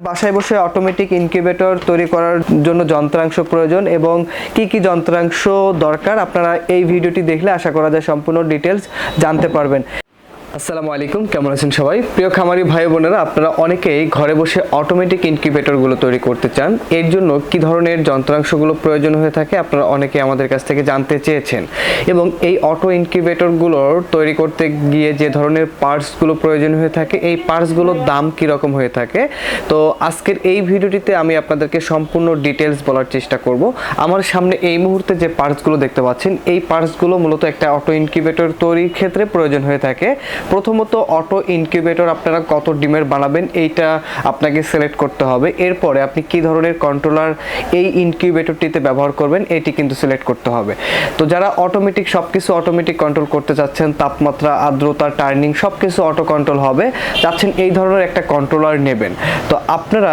বাসায় বসে automatic incubator তৈরি করার জন্য যন্ত্রাংশ প্রয়োজন এবং কি কি যন্ত্রাংশ দরকার আপনারা এই ভিডিওটি দেখলে আশা করা যায় সম্পূর্ণ ডিটেলস জানতে পারবেন। আসসালামু আলাইকুম, কেমন আছেন সবাই? প্রিয় খামারি ভাই বোনেরা, আপনারা অনেকেই ঘরে বসে অটোমেটিক ইনকিউবেটরগুলো তৈরি করতে চান। এর জন্য কি ধরনের যন্ত্রাংশগুলো প্রয়োজন হয়ে থাকে আপনারা অনেকে আমাদের কাছ থেকে জানতে চেয়েছেন। এবং এই অটো ইনকিউবেটরগুলোর তৈরি করতে গিয়ে যে ধরনের পার্টসগুলো প্রয়োজন হয়ে থাকে, এই পার্টসগুলোর দাম কীরকম হয়ে থাকে? তো আজকের এই ভিডিওটিতে আমি আপনাদেরকে সম্পূর্ণ ডিটেলস বলার চেষ্টা করব। আমার সামনে এই মুহূর্তে যে পার্টসগুলো দেখতে পাচ্ছেন, এই পার্টসগুলো মূলত একটা অটো ইনকিউবেটর তৈরির ক্ষেত্রে প্রয়োজন হয়ে থাকে। প্রথমত অটো ইনকিউবেটর আপনারা কত ডিমের বানাবেন এইটা আপনাকে সিলেক্ট করতে হবে। এরপরে আপনি কি ধরনের কন্ট্রোলার এই ইনকিউবেটরটিতে ব্যবহার করবেন, এটি কিন্তু সিলেক্ট করতে হবে। তো যারা অটোমেটিক সব কিছু অটোমেটিক কন্ট্রোল করতে চাচ্ছেন, তাপমাত্রা, আর্দ্রতা টার্নিং সব কিছু অটো কন্ট্রোল হবে, চাচ্ছেন এই ধরনের একটা কন্ট্রোলার নেবেন। তো আপনারা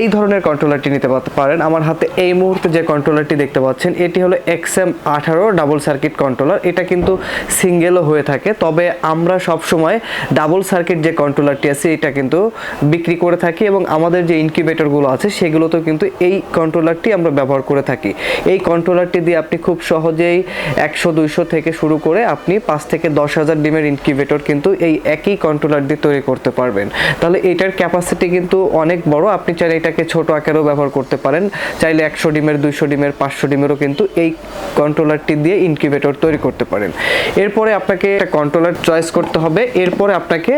এই ধরনের কন্ট্রোলারটি নিতে পারেন। আমার হাতে এই মুহূর্তে যে কন্ট্রোলারটি দেখতে পাচ্ছেন, এটি হলো এক্স এম আঠারো ডাবল সার্কিট কন্ট্রোলার এটা কিন্তু সিঙ্গেলও হয়ে থাকে। তবে আমরা সব সময় ডাবল সার্কিট যে কন্ট্রোলারটি আছে, এটা কিন্তু বিক্রি করে থাকি এবং আমাদের যে ইনকিউবেটরগুলো আছে, সেগুলোতেও কিন্তু এই কন্ট্রোলারটি আমরা ব্যবহার করে থাকি। এই কন্ট্রোলারটি দিয়ে আপনি খুব সহজেই একশো, দুইশো থেকে শুরু করে আপনি পাঁচ থেকে দশ হাজার ডিমের ইনকিউবেটর কিন্তু এই একই কন্ট্রোলার দিয়ে তৈরি করতে পারবেন। তাহলে এটার ক্যাপাসিটি কিন্তু অনেক বড়। আপনি চাইলে এটাকে ছোট আকারেও ব্যবহার করতে পারেন। চাইলে একশো ডিমের, দুইশো ডিমের, পাঁচশো ডিমেরও কিন্তু এই কন্ট্রোলারটি দিয়ে ইনকিউবেটর তৈরি করতে পারেন। এরপরে আপনাকে একটা কন্ট্রোলার চয়েস করতে হবে। এরপরে আপনাকে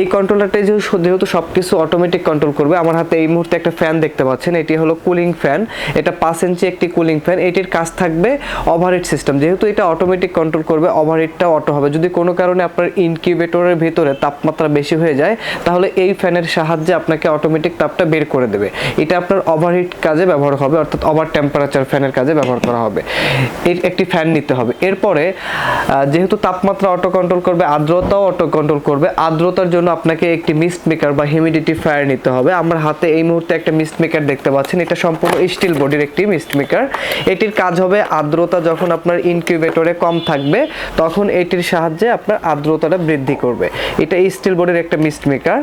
এই কন্ট্রোলারটা যেহেতু যেহেতু সব কিছু অটোমেটিক কন্ট্রোল করবে, আমার হাতে এই মুহূর্তে একটা ফ্যান দেখতে পাচ্ছেন, এটি হলো কুলিং ফ্যান এটা পাঁচ ইঞ্চি একটি কুলিং ফ্যান এটির কাজ থাকবে ওভারহিট সিস্টেম যেহেতু এটা অটোমেটিক কন্ট্রোল করবে ওভারহিটটা অটো হবে, যদি কোনো কারণে আপনার ইনকিউবেটরের ভেতরে তাপমাত্রা বেশি হয়ে যায়, তাহলে এই ফ্যানের সাহায্যে আপনাকে অটোমেটিক তাপটা বের করে দেবে। এটা আপনার ওভারহিট কাজে ব্যবহার হবে, অর্থাৎ ওভার টেম্পারেচার ফ্যানের কাজে ব্যবহার করা হবে। এর একটি ফ্যান নিতে হবে। এরপরে যেহেতু তাপমাত্রা অটো কন্ট্রোল করবে, আর্দ্রতাও অটো কন্ট্রোল করবে, আর্দ্রতার জন্য আপনাকে একটি মিস্ট মেকার বা হিউমিডিটি ফায়ার নিতে হবে। আমার হাতে এই মুহূর্তে একটা মিস্ট মেকার দেখতে পাচ্ছেন। এটা সম্পূর্ণ স্টিল বডির একটি মিস্ট মেকার এটির কাজ হবে আর্দ্রতা যখন আপনার ইনকিউবেটরে কম থাকবে, তখন এটির সাহায্যে আপনার আর্দ্রতাটা বৃদ্ধি করবে। এটা স্টিল বডির একটা মিস্ট মেকার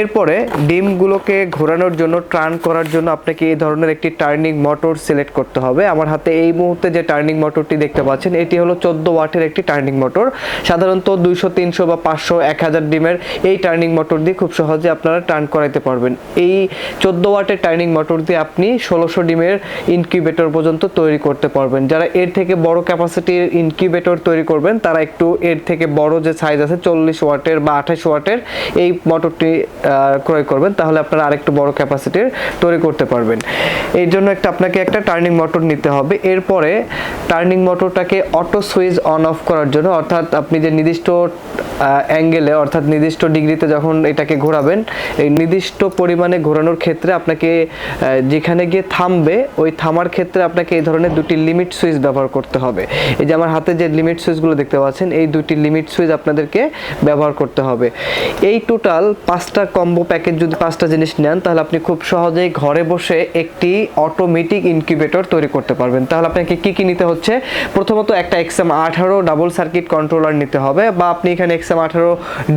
এরপরে ডিমগুলোকে ঘোরানোর জন্য, টার্ন করার জন্য আপনাকে এই ধরনের একটি টার্নিং মোটর সিলেক্ট করতে হবে। আমার হাতে এই মুহূর্তে যে টার্নিং মোটরটি দেখতে পাচ্ছেন, এটি হলো চোদ্দ ওয়াটের একটি টার্নিং মোটর সাধারণত দুইশো, তিনশো বা পাঁচশো, এক হাজার ডিমের এই টার্নিং মোটর দিয়ে খুব সহজে আপনারা টার্ন করাইতে পারবেন। এই চোদ্দ ওয়াটের টার্নিং মোটর দিয়ে আপনি ষোলোশো ডিমের ইনকিউবেটর পর্যন্ত তৈরি করতে পারবেন। যারা এর থেকে বড় ক্যাপাসিটির ইনকিউবেটর তৈরি করবেন, তারা একটু এর থেকে বড় যে সাইজ আছে, চল্লিশ ওয়াটের বা আঠাশ ওয়াটের এই মোটরটি ক্রয় করবেন, তাহলে আপনারা আরেকটু বড় ক্যাপাসিটির তৈরি করতে পারবেন। এই জন্য একটা আপনাকে একটা টার্নিং মোটর নিতে হবে। এরপরে টার্নিং মোটরটাকে অটো সুইচ অন অফ করার জন্য, অর্থাৎ আপনি যে নির্দিষ্ট অ্যাঙ্গেলে অর্থাৎ নির্দিষ্ট ডিগ্রিতে যখন এটাকে ঘোরাবেন, এই নির্দিষ্ট পরিমাণে ঘোরানোর ক্ষেত্রে আপনাকে যেখানে গিয়ে থামবে, ওই থামার ক্ষেত্রে আপনাকে এই ধরনের দুটি লিমিট সুইচ ব্যবহার করতে হবে। এই যে আমার হাতে যে লিমিট সুইচগুলো দেখতে পাচ্ছেন, এই দুটি লিমিট সুইচ আপনাদেরকে ব্যবহার করতে হবে। এই টোটাল পাঁচটা কম্বো প্যাকেজ যদি পাঁচটা জিনিস নেন, তাহলে আপনি খুব সহজেই ঘরে বসে একটি অটোমেটিক ইনকিউবেটর তৈরি করতে পারবেন। তাহলে আপনাকে কি কি নিতে হচ্ছে? প্রথমত একটা এক্সএম আঠারো ডাবল সার্কিট কন্ট্রোলার নিতে হবে বা আপনি এখানে এক্সএম আঠারো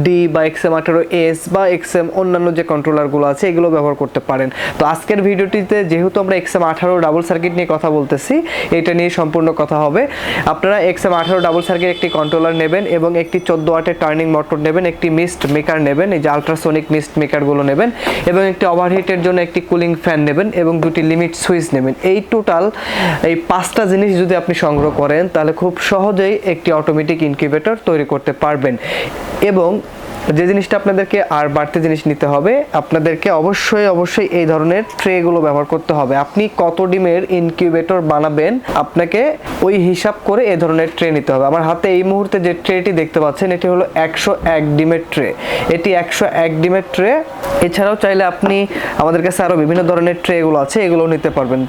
ডি বা এক্সএম আঠারো এস বা এক্সএম অন্যান্য যে কন্ট্রোলারগুলো আছে, এগুলো ব্যবহার করতে পারেন। তো আজকের ভিডিওটিতে যেহেতু আমরা এক্সএম আঠারো ডাবল সার্কিট নিয়ে কথা বলতেছি, এটা নিয়ে সম্পূর্ণ কথা হবে। আপনারা এক্সএম আঠারো ডাবল সার্কিট একটি কন্ট্রোলার নেবেন এবং একটি চোদ্দ ওয়াটের টার্নিং মোটর নেবেন, একটি মিস্ট মেকার নেবেন, এই যে আলট্রাসোনিক মিস্ট মেকারগুলো নেবেন, এবং একটি ওভারহিটের জন্য একটি কুলিং ফ্যান নেবেন এবং দুটি লিমিট সুইচ নেবেন। এই টোটাল এই পাঁচটা জিনিস যদি আপনি সংগ্রহ করেন, তাহলে খুব সহজেই একটি অটোমেটিক ইনকিউবেটর তৈরি করতে পারবেন। এবং যে জিনিসটা আপনাদেরকে আর বাড়তি জিনিস নিতে হবে, আপনাদেরকে অবশ্যই অবশ্যই এই ধরনের ট্রেগুলো ব্যবহার করতে হবে। আপনি কত ডিমের ইনকিউবেটর বানাবেন, আপনাকে ওই হিসাব করে এই ধরনের ট্রে নিতে হবে। আমার হাতে এই মুহূর্তে যে ট্রেটি দেখতে পাচ্ছেন, এটি হলো একশো এক ডিমের ট্রে। এটি একশো এক ডিমের ট্রে। এছাড়াও চাইলে আপনি আমাদের কাছে আরও বিভিন্ন ধরনের ট্রেগুলো আছে এগুলো নিতে পারবেন।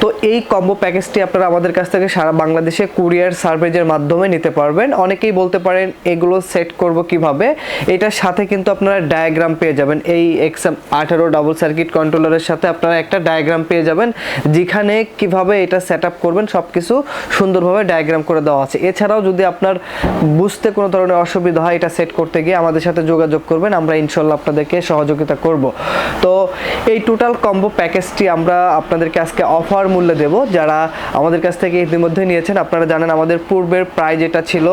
তো এই কম্বো প্যাকেজটি আপনারা আমাদের কাছ থেকে সারা বাংলাদেশে কুরিয়ার সার্ভিসের মাধ্যমে নিতে পারবেন। অনেকেই বলতে পারেন, এগুলো সেট করব কীভাবে? এই এটার সাথে কিন্তু আপনারা ডায়াগ্রাম পেয়ে যাবেন। এই এক্সাম আঠারো ডাবল সার্কিট কন্ট্রোলারের সাথে আপনারা একটা ডায়াগ্রাম পেয়ে যাবেন, যেখানে কীভাবে এটা সেট করবেন সব কিছু সুন্দরভাবে ডায়াগ্রাম করে দেওয়া আছে। এছাড়াও যদি আপনার বুঝতে কোনো ধরনের অসুবিধা হয়, এটা সেট করতে গিয়ে আমাদের সাথে যোগাযোগ করবেন, আমরা ইনশাল্লাহ আপনাদেরকে সহযোগিতা করব। তো এই টোটাল কম্বো প্যাকেজটি আমরা আপনাদেরকে আজকে অফার মূল্যে দেব। যারা আমাদের কাছ থেকে ইতিমধ্যে নিয়েছেন, আপনারা জানেন আমাদের পূর্বের প্রাইজ এটা ছিল,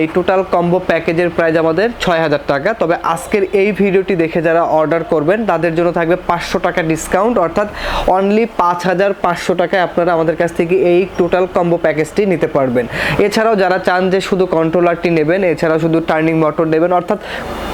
এই টোটাল কম্বো প্যাকেজের প্রাইজ আমাদের ছয় হাজার টাকা। তবে আজকের এই ভিডিওটি দেখে যারা অর্ডার করবেন, তাদের জন্য থাকবে পাঁচশো টাকা ডিসকাউন্ট অর্থাৎ অনলি পাঁচ হাজার পাঁচশো টাকায় আপনারা আমাদের কাছ থেকে এই টোটাল কম্বো প্যাকেজটি নিতে পারবেন। এছাড়াও যারা চান যে শুধু কন্ট্রোলারটি নেবেন, এছাড়াও শুধু টার্নিং মোটর নেবেন, অর্থাৎ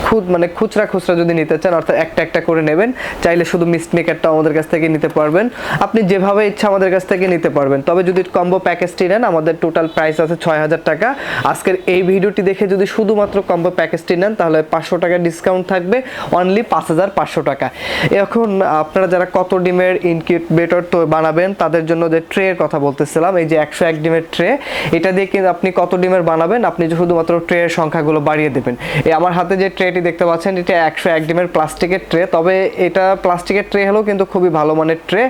খুদ মানে খুচরা খুচরা যদি নিতে চান, অর্থাৎ একটা একটা করে নেবেন, চাইলে শুধু মিস্ট মেকারটাও আমাদের কাছ থেকে নিতে পারবেন। আপনি যেভাবে ইচ্ছা আমাদের কাছ থেকে নিতে পারবেন। তবে যদি কম্বো প্যাকেজটি নেন, আমাদের টোটাল প্রাইস আছে ছয় হাজার টাকা। আজকের এই ভিডিওটি দেখে যদি শুধুমাত্র কম্বো প্যাকেজটি নেন, তাহলে পাঁচশো টাকা ডিসকাউন্ট থাকবে অনলি পাঁচ হাজার পাঁচশো টাকা। এখন আপনারা যারা কত ডিমের ইনকিউবেটর তো বানাবেন, তাদের জন্য যে ট্রের কথা বলতেছিলাম, এই যে একশো এক ডিমের ট্রে এটা দিয়ে কিন্তু আপনি কত ডিমের বানাবেন, আপনি শুধুমাত্র ট্রের সংখ্যাগুলো বাড়িয়ে দেবেন। এই আমার হাতে যে ট্রেটি দেখতে পাচ্ছেন, এটা একশো এক ডিমের প্লাস্টিকের ট্রে তবে এটা প্লাস্টিকের ট্রে হলেও কিন্তু খুবই ভালো মানের ট্রে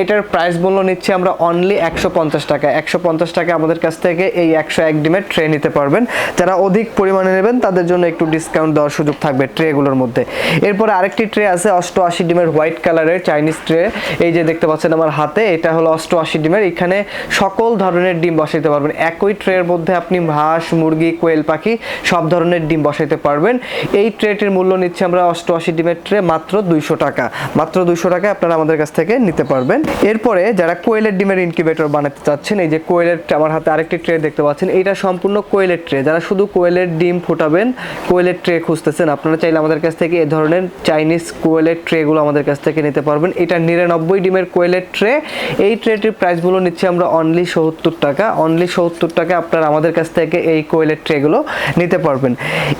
এইটার প্রাইস মূল্য নিচ্ছি আমরা অনলি একশো পঞ্চাশ টাকা। একশো পঞ্চাশ টাকা আমাদের কাছ থেকে এই একশো এক ডিমের ট্রে নিতে পারবেন। যারা অধিক পরিমাণে নেবেন, তাদের জন্য একটু ডিসকাউন্ট দেওয়ার সুযোগ থাকবে ট্রেগুলোর মধ্যে। এরপরে আরেকটি ট্রে আছে অষ্টআশি ডিমের হোয়াইট কালারের চাইনিজ ট্রে। এই যে দেখতে পাচ্ছেন আমার হাতে, এটা হলো অষ্টআশি ডিমের। এখানে সকল ধরনের ডিম বসাইতে পারবেন। একই ট্রের মধ্যে আপনি হাঁস, মুরগি, কোয়েল পাখি সব ধরনের ডিম বসাইতে পারবেন। এই ট্রেটির মূল্য নিচ্ছে আমরা অষ্টআশি ডিমের ট্রে মাত্র দুইশো টাকা। মাত্র দুইশো টাকায় আপনারা আমাদের কাছ থেকে নিতে পারবেন। এরপরে যারা কোয়েলের ডিমের ইনকিউবেটর বানাতে চাচ্ছেন, এই যে কোয়েলের আমার হাতে আরেকটি ট্রে দেখতে পাচ্ছেন। এটা সম্পূর্ণ কোয়েলের ট্রে। যারা শুধু কোয়েলের ডিম ফোটাবেন, কোয়েলের ট্রে খুঁজতেছেন আপনারা চাইলে আমাদের কাছ থেকে এই ধরনের চাইনিজ কোয়েলের ট্রেগুলো আমাদের কাছ থেকে নিতে পারবেন। এটা নিরানব্বই ডিমের কোয়েলের ট্রে এই ট্রেটির প্রাইসগুলো নিচ্ছি আমরা অনলি সত্তর টাকা। অনলি সত্তর টাকা আপনারা আমাদের কাছ থেকে এই কোয়েলের ট্রেগুলো নিতে পারবেন।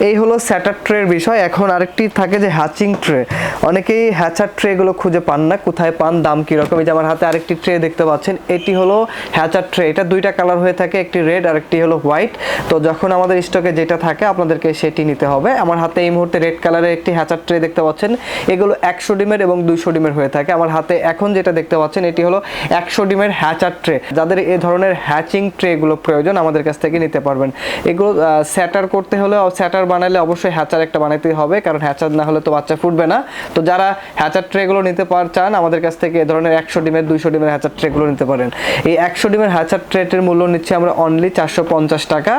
এই হলো স্যাটার ট্রের বিষয়। এখন আরেকটি থাকে যে হ্যাচিং ট্রে অনেকেই হ্যাচার ট্রেগুলো খুঁজে পান না, কোথায় পান, দাম কীরকম এই যে আমার হাতে আরেকটি ট্রে দেখতে পাচ্ছেন, এটি হলো হ্যাচার ট্রে এটা দুইটা কালার হয়ে থাকে, একটি রেড আর একটি হলো হোয়াইট তো যখন আমাদের স্টকে যেটা থাকে, আপনাদেরকে সেটি নিতে হবে। আমার হাতে এই মুহূর্তে রেড কালারের একটি হ্যাচার ট্রে দেখতে পাচ্ছেন। এগুলো একশো ডিমের এবং দুইশো ডিমের হয়ে থাকে। আমার হাতে এখন যেটা দেখতে পাচ্ছেন, এটি হলো একশো ডিমের হ্যাচার ট্রে। যাদের এ ধরনের হ্যাচিং ট্রেগুলো প্রয়োজন, আমাদের কাছ থেকে নিতে পারবেন। এগুলো স্যাটার করতে হলে স্যাটার বানালে অবশ্যই হ্যাচার একটা বানাইতে হবে, কারণ হ্যাচার না হলে তো বাচ্চা ফুটবে না। তো যারা হ্যাচার ট্রেগুলো নিতে পার, চান, আমাদের কাছ থেকে এ ধরনের একশো ডিমের, দুইশো ডিমের হ্যাচার ট্রেগুলো নিতে পারেন। এই একশো ডিমের হ্যাচার ট্রেটের মূল্য নিচ্ছে আমরা অনলি চারশো পঞ্চাশ টাকা।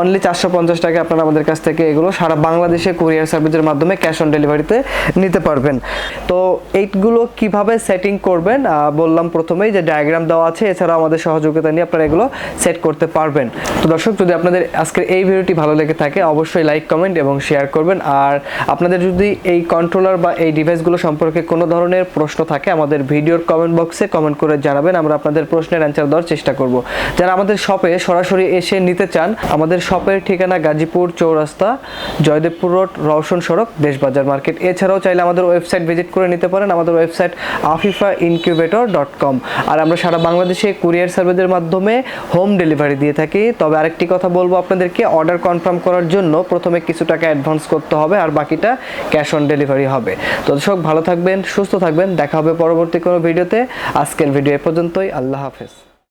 অনলি চারশো পঞ্চাশ টাকা আপনারা আমাদের কাছ থেকে এগুলো সারা বাংলাদেশে কুরিয়ার সার্ভিসের মাধ্যমে ক্যাশ অন ডেলিভারিতে নিতে পারবেন। তো এইগুলো কীভাবে সেটিং করবেন? বললাম প্রথমেই যে ডায়াগ্রাম দেওয়া আছে, এছাড়াও আমাদের সহযোগিতা নিয়ে আপনারা এগুলো সেট করতে পারবেন। তো দর্শক, যদি আপনাদের আজকের এই ভিডিওটি ভালো লেগে থাকে, অবশ্যই লাইক কমেন্ট এবং শেয়ার করবেন। আর আপনাদের যদি এই কন্ট্রোলার বা এই ডিভাইসগুলো সম্পর্কে কোনো ধরনের প্রশ্ন থাকে, আমাদের ভিডিওর কমেন্ট বক্সে কমেন্ট করে জানাবেন। আমরা আপনাদের প্রশ্নের অ্যান্সার দেওয়ার চেষ্টা করব। যারা আমাদের শপে সরাসরি এসে নিতে চান, আমাদের শপের ঠিকানা গাজীপুর চৌরাস্তা, জয়দেবপুর রোড, রওশন সড়ক, দেশবাজার মার্কেট। এছাড়াও চাইলে আমাদের ওয়েবসাইট ভিজিট করে নিতে পারেন। আমাদের website Afifa incubator dot com. আর আমরা সারা বাংলাদেশে কুরিয়ার সার্ভিসের মাধ্যমে হোম ডেলিভারি দিয়ে থাকি। তবে আরেকটি কথা বলব আপনাদেরকে, অর্ডার কনফার্ম করার জন্য প্রথমে কিছু টাকা অ্যাডভান্স করতে হবে আর বাকিটা ক্যাশ অন ডেলিভারি হবে। তো দর্শক, ভালো থাকবেন, সুস্থ থাকবেন। দেখা হবে পরবর্তী কোনো ভিডিওতে। আজকের ভিডিও এ পর্যন্তই। আল্লাহ হাফেজ।